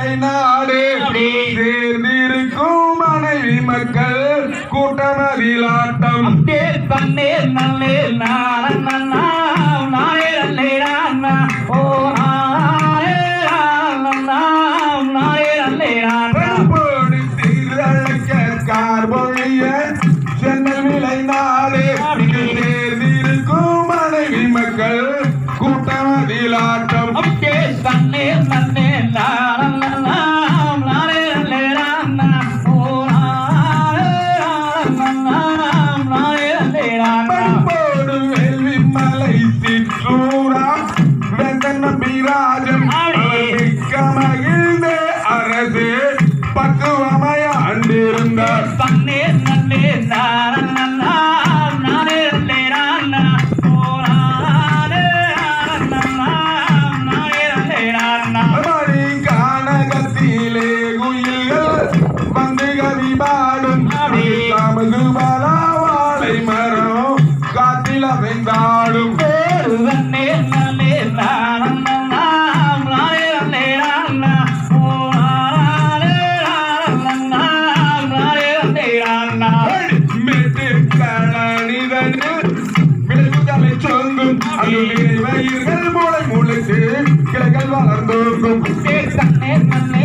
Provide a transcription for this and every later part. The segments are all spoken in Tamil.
நிலை நாடு. சேர்ந்திருக்கும் மனைவி மக்கள் கூட்டமதில் ஆட்டம் தன்னே நான நானே நல்லே நான சிற்றூரா வெங்கன் நம்பிராஜன் மிக்க மகிழ்ந்த அரசு பக்குவமய ஆண்டிருந்தார் தன்னே நன்னே நான நானே நல்லே நான ஓ நானே நானே கானகத்திலே குயில்கள் வந்து கவி பாடும் தமது மரம் நல்லே நான நல்லே நான மூளை முளைத்து கிளைகள் வளர்ந்தோங்கும் தன்னே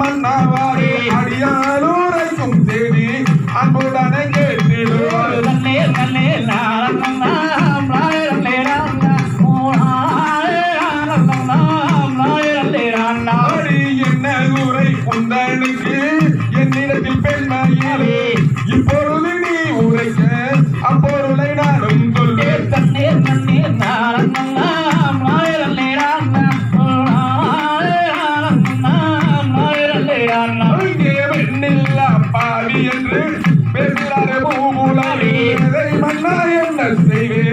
அங்கே பெண்ணில்லா பாவி என்று பேசுகிறாரே பூமுலாரி மன்னா என்ன செய்வேன்